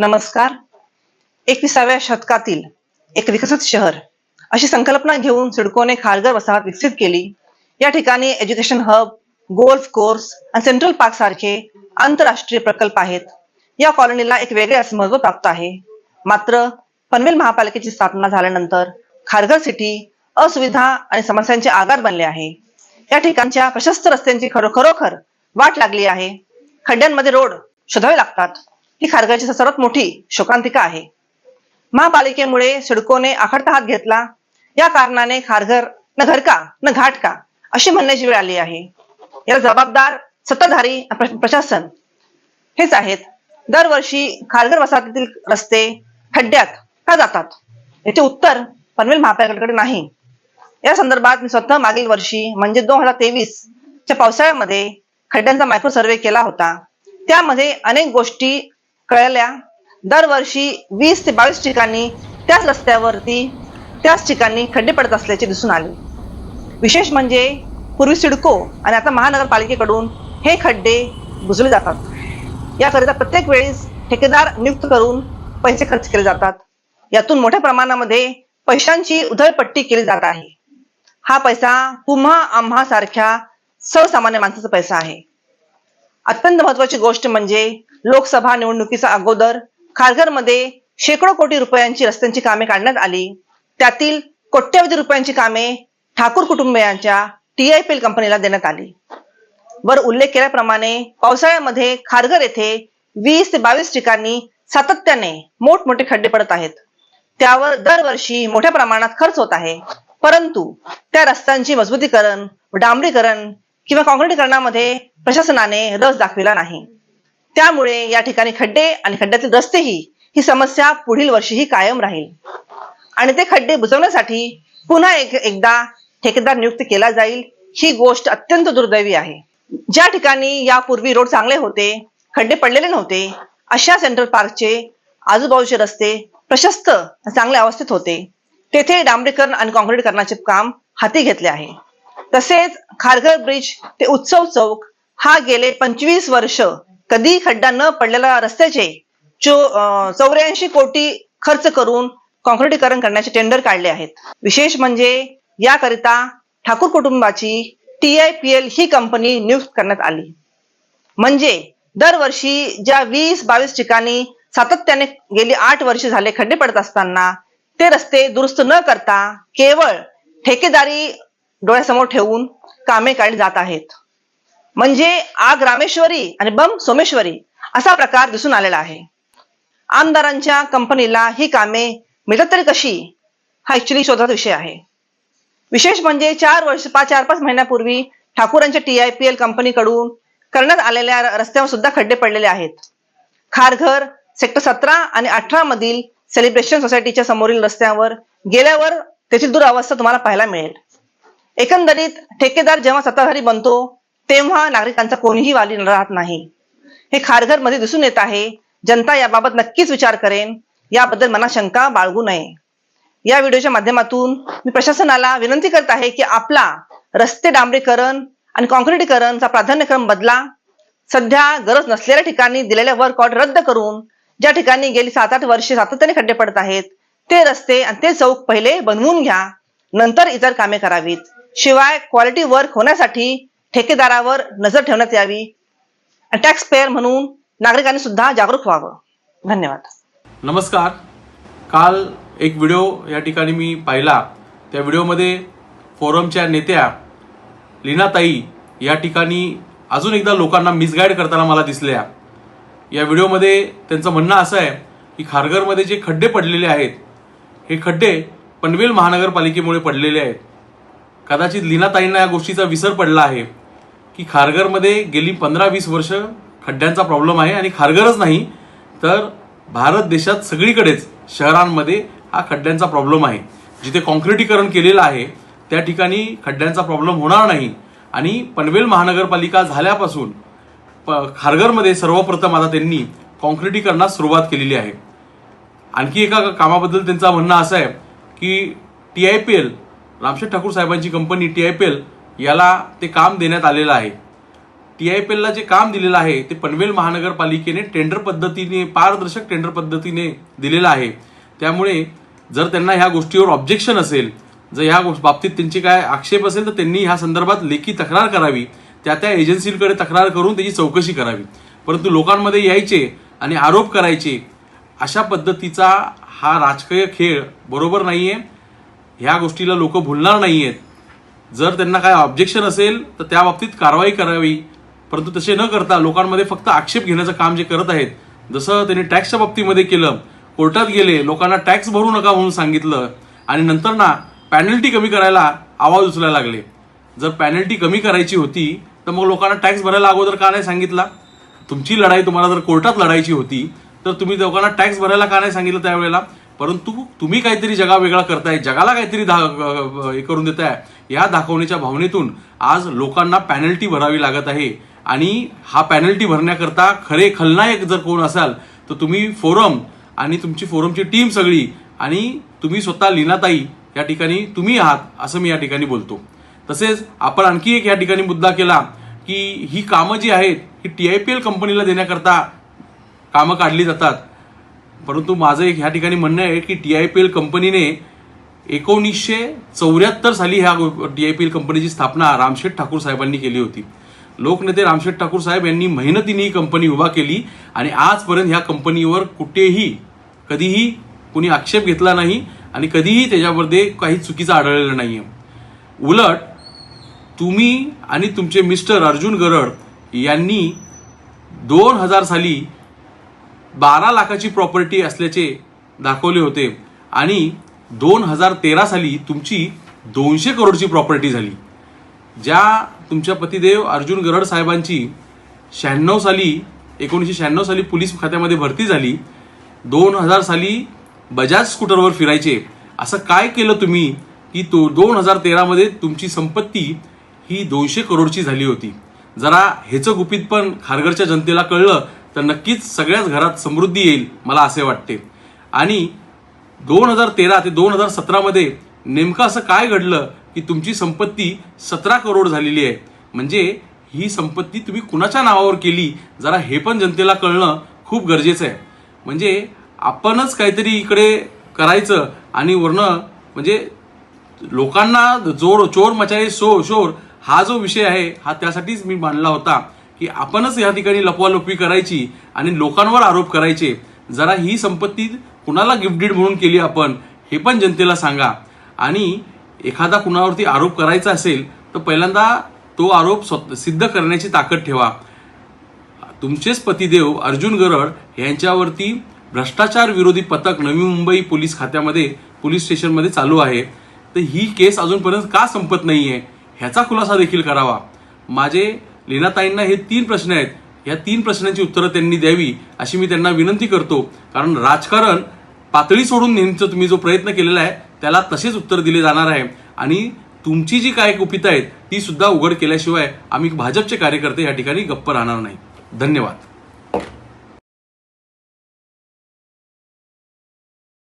नमस्कार. एकविसाव्या शतकातील एक विकसित शहर. अशी संकल्पना घेऊन सिडकोने खारघर वसाहत विकसित केली. या ठिकाणी एज्युकेशन हब गोल्फ कोर्स आणि सेंट्रल पार्क सारखे आंतरराष्ट्रीय प्रकल्प आहेत. या कॉलनीला एक वेगळे असं महत्त्व प्राप्त आहे. मात्र पनवेल महापालिकेची स्थापना झाल्यानंतर खारघर सिटी असुविधा आणि समस्यांचे आगार बनले आहे. या ठिकाणच्या प्रशस्त रस्त्यांची खरो खरोखर वाट लागली आहे. खड्ड्यांमध्ये रोड शोधावे लागतात. ही खारघरची सर्वात मोठी शोकांतिका आहे. महापालिकेमुळे सिडकोने आखडता हात घेतला. या कारणाने खारघर न घरका न घाट का अशी म्हणण्याची वेळ आली आहे. याला जबाबदार सत्ताधारी प्रशासन हेच आहेत. दरवर्षी खारघर वसाहतीतील रस्ते खड्ड्यात का जातात? याचे उत्तर पनवेल महापालिकेकडे नाही. या संदर्भात मी स्वतः मागील वर्षी म्हणजे दोन हजार तेवीस च्या पावसाळ्यामध्ये खड्ड्यांचा मायक्रो सर्वे केला होता. त्यामध्ये अनेक गोष्टी कळल्या. दरवर्षी वीस ते बावीस ठिकाणी त्याच रस्त्यावरती त्याच ठिकाणी खड्डे पडत असल्याचे दिसून आले. विशेष म्हणजे पूर्वी सिडको आणि आता महानगरपालिकेकडून हे खड्डे बुजले जातात. याकरिता प्रत्येक वेळेस ठेकेदार नियुक्त करून पैसे खर्च केले जातात. यातून मोठ्या प्रमाणामध्ये पैशांची उधळपट्टी केली जात आहे. हा पैसा पुन्हा आम्हा सारख्या सर्वसामान्य माणसाचा पैसा आहे. अत्यंत महत्वाची गोष्ट म्हणजे लोकसभा निवडणुकीचा अगोदर खारघरमध्ये शेकडो कोटी रुपयांची रस्त्यांची कामे काढण्यात आली. त्यातील कोट्यवधी रुपयांची कामे ठाकूर कुटुंबियांच्या टीआयपीएल कंपनीला देण्यात आली. वर उल्लेख केल्याप्रमाणे पावसाळ्यामध्ये खारघर येथे वीस ते बावीस ठिकाणी सातत्याने मोठमोठे खड्डे पडत आहेत. त्यावर दरवर्षी मोठ्या प्रमाणात खर्च होत आहे. परंतु त्या रस्त्यांची मजबूतीकरण डांबरीकरण किंवा काँक्रिटीकरणामध्ये प्रशासनाने रस दाखविला नाही. त्यामुळे या ठिकाणी खड्डे आणि खड्ड्यातील रस्तेही ही समस्या पुढील वर्षीही कायम राहील. आणि ते खड्डे बुजवण्यासाठी पुन्हा एक एकदा ठेकेदार नियुक्त केला जाईल ही गोष्ट अत्यंत दुर्दैवी आहे. ज्या ठिकाणी यापूर्वी रोड चांगले होते खड्डे पडलेले नव्हते अशा सेंट्रल पार्कचे आजूबाजूचे रस्ते प्रशस्त चांगल्या अवस्थेत होते. तेथे डांबरीकरण आणि काँक्रीटकरणाचे काम हाती घेतले आहे. तसेच खारघर ब्रिज ते उत्सव चौक हा गेले पंचवीस वर्ष कधी खड्डा न पडलेला रस्त्याचे चौऱ्याऐंशी कोटी खर्च करून कॉन्क्रिटीकरण करण्याचे टेंडर काढले आहेत. विशेष म्हणजे याकरिता ठाकूर कुटुंबाची टी आय पी एल ही कंपनी नियुक्त करण्यात आली. म्हणजे दरवर्षी ज्या वीस बावीस ठिकाणी सातत्याने गेली आठ वर्ष झाले खड्डे पडत असताना ते रस्ते दुरुस्त न करता केवळ ठेकेदारी डोळ्यासमोर ठेवून कामे काढली जात आहेत. म्हणजे आग रामेश्वरी आणि बम सोमेश्वरी असा प्रकार दिसून आलेला आहे. आमदारांच्या कंपनीला ही कामे मिळत तरी कशी? हा ऍक्च्युली शोधाचा विषय आहे. विशेष म्हणजे चार वर्ष पाच चार पाच महिन्यापूर्वी ठाकूरांच्या टी आय पी एल कंपनीकडून करण्यात आलेल्या रस्त्यावर सुद्धा खड्डे पडलेले आहेत. खारघर सेक्टर सतरा आणि अठरा मधील सेलिब्रेशन सोसायटीच्या समोरील रस्त्यावर गेल्यावर त्याची दुरावस्था तुम्हाला पाहायला मिळेल. एकंदरीत ठेकेदार जेव्हा सत्ताधारी बनतो तेव्हा नागरिकांचा कोणीही वाली राहत नाही. हे खारघरमध्ये दिसून येत आहे. जनता याबाबत नक्कीच विचार करेन. याबद्दल मना शंका बाळगू नये. या व्हिडिओच्या माध्यमातून मी प्रशासनाला विनंती करत आहे की आपला रस्ते डांबरीकरण आणि काँक्रीटीकरणचा प्राधान्यक्रम बदला. सध्या गरज नसलेल्या ठिकाणी दिलेल्या वर्क ऑर्डर रद्द करून ज्या ठिकाणी गेली सात आठ वर्षे सातत्याने खड्डे पडत आहेत ते रस्ते आणि ते चौक पहिले बनवून घ्या. नंतर इतर कामे करावीत. शिवाय क्वालिटी वर्क होण्यासाठी ठेकेदारावर नजर ठेवण्यात यावी टॅक्स पेअर म्हणून नागरिकांनी सुद्धा जागरूक व्हावं. धन्यवाद. नमस्कार. काल एक व्हिडिओ या ठिकाणी मी पाहिला. त्या व्हिडिओमध्ये फोरमच्या नेत्या लीनाताई या ठिकाणी अजून एकदा लोकांना मिसगाईड करताना मला दिसल्या. या व्हिडिओमध्ये त्यांचं म्हणणं असं आहे की खारघरमध्ये जे खड्डे पडलेले आहेत हे खड्डे पनवेल महानगरपालिकेमुळे पडलेले आहेत. कदाचित लीनाताईंना या गोष्टीचा विसर पडला आहे की खारघरमध्ये गेली पंधरा वीस वर्ष खड्ड्यांचा प्रॉब्लेम आहे आणि खारघरच नाही तर भारत देशात सगळीकडेच शहरांमध्ये हा खड्ड्यांचा प्रॉब्लेम आहे. जिथे कॉन्क्रिटीकरण केलेलं आहे त्या ठिकाणी खड्ड्यांचा प्रॉब्लेम होणार नाही. आणि पनवेल महानगरपालिका झाल्यापासून प खारघरमध्ये सर्वप्रथम आता त्यांनी कॉन्क्रिटीकरणास सुरुवात केलेली आहे. आणखी एका कामाबद्दल त्यांचं म्हणणं असं आहे की T I P L Ramsheth Thakur साहेबांची company T I P L याला ते काम देण्यात आलेलं आहे. टी आय पी एलला जे काम दिलेलं आहे ते पनवेल महानगरपालिकेने टेंडर पद्धतीने पारदर्शक टेंडर पद्धतीने दिलेलं आहे. त्यामुळे जर त्यांना ह्या गोष्टीवर ऑब्जेक्शन असेल जर ह्या बाबतीत त्यांची काय आक्षेप असेल तर त्यांनी ह्या संदर्भात लेखी तक्रार करावी. त्या त्या एजन्सीकडे तक्रार करून त्याची चौकशी करावी. परंतु लोकांमध्ये यायचे आणि आरोप करायचे अशा पद्धतीचा हा राजकीय खेळ बरोबर नाही आहे ह्या गोष्टीला लोक भुलणार नाही आहेत जर त्यांना काय ऑब्जेक्शन असेल तर त्या बाबतीत कारवाई करावी. परंतु तसे न करता लोकांमध्ये फक्त आक्षेप घेण्याचं काम जे करत आहेत जसं त्यांनी टॅक्सच्या बाबतीमध्ये केलं कोर्टात गेले लोकांना टॅक्स भरू नका म्हणून सांगितलं आणि नंतर ना पॅनल्टी कमी करायला आवाज उचलायला लागले. जर पॅनल्टी कमी करायची होती तर मग लोकांना टॅक्स भरायला अगोदर का नाही सांगितला? तुमची लढाई तुम्हाला जर कोर्टात लढायची होती तर तुम्ही लोकांना टॅक्स भरायला का नाही सांगितलं त्यावेळेला? परंतु तुम्ही काहीतरी जगा वेगळा करताय जगाला काहीतरी दा- हे करून देताय या दाखवण्याच्या भावनेतून आज लोकांना पॅनल्टी भरावी लागत आहे. आणि हा पॅनल्टी भरण्याकरता खरे खलनायक जर कोण असाल तर तुम्ही फोरम आणि तुमची फोरमची टीम सगळी आणि तुम्ही स्वतः लीनाताई या ठिकाणी तुम्ही आहात असं मी या ठिकाणी बोलतो. तसेच आपण आणखी एक या ठिकाणी मुद्दा केला की ही कामं जी आहेत ही टी आय पी एल कंपनीला देण्याकरता कामं काढली जातात. परंतु माझं एक ह्या ठिकाणी म्हणणं आहे की टी आय पी एल कंपनीने एकोणीसशे चौऱ्याहत्तर साली ह्या टी आय पी एल कंपनीची स्थापना रामशेठ ठाकूर साहेबांनी केली होती. लोकनेते रामशेठ ठाकूर साहेब यांनी मेहनतीने ही कंपनी उभा केली आणि आजपर्यंत ह्या कंपनीवर कुठेही कधीही कुणी आक्षेप घेतला नाही आणि कधीही त्याच्यामध्ये काही चुकीचं आढळलेलं नाही आहे उलट तुम्ही आणि तुमचे मिस्टर अर्जुन गरड यांनी दोन हजार साली बारा लाखाची प्रॉपर्टी असल्याचे दाखवले होते. आणि दोन हजार तेरा साली तुमची दोनशे करोडची प्रॉपर्टी झाली. ज्या तुमच्या पतिदेव अर्जुन गरड साहेबांची शहाण्णव साली एकोणीसशे शहाण्णव साली पोलीस खात्यामध्ये भरती झाली. दोन हजार साली बजाज स्कूटरवर फिरायचे. असं काय केलं तुम्ही की तो दोन हजार तेरामध्ये तुमची संपत्ती ही दोनशे करोडची झाली होती? जरा ह्याचं गुपित पण खारघरच्या जनतेला कळलं. तर नक्कीच सगळ्याच घरात समृद्धी येईल मला असे वाटते. आणि दोन हजार तेरा ते दोन हजार सतरामध्ये नेमकं असं काय घडलं की तुमची संपत्ती सतरा करोड झालेली आहे? म्हणजे ही संपत्ती तुम्ही कुणाच्या नावावर केली? जरा हे पण जनतेला कळणं खूप गरजेचं आहे. म्हणजे आपणच काहीतरी इकडे करायचं आणि वरणं म्हणजे लोकांना जोर चोर मचाये सो शोर हा जो विषय आहे हा त्यासाठीच मी मांडला होता. की आपणच या ठिकाणी लपवालपवी करायची आणि लोकांवर आरोप करायचे. जरा ही संपत्ती कुणाला गिफ्टेड म्हणून केली आपण हे पण जनतेला सांगा. आणि एखादा कुणावरती आरोप करायचा असेल तर पहिल्यांदा तो आरोप स्वत- सिद्ध करण्याची ताकद ठेवा. तुमचेच पतिदेव अर्जुन गरड यांच्यावरती भ्रष्टाचार विरोधी पथक नवी मुंबई पोलीस खात्यामध्ये पोलीस स्टेशनमध्ये चालू आहे. तर ही केस अजूनपर्यंत का संपत नाही आहे ह्याचा खुलासा देखील करावा. माझे लीनाताईंना हे तीन प्रश्न आहेत. या तीन प्रश्नांची उत्तरं त्यांनी द्यावी अशी मी त्यांना विनंती करतो. कारण राजकारण पातळी सोडून नेण्याचा तुम्ही जो प्रयत्न केलेला आहे त्याला तसेच उत्तर दिले जाणार आहे. आणि तुमची जी काय गुपितं आहेत ती सुद्धा उघड केल्याशिवाय आम्ही भाजपचे कार्यकर्ते या ठिकाणी गप्प राहणार नाही. धन्यवाद.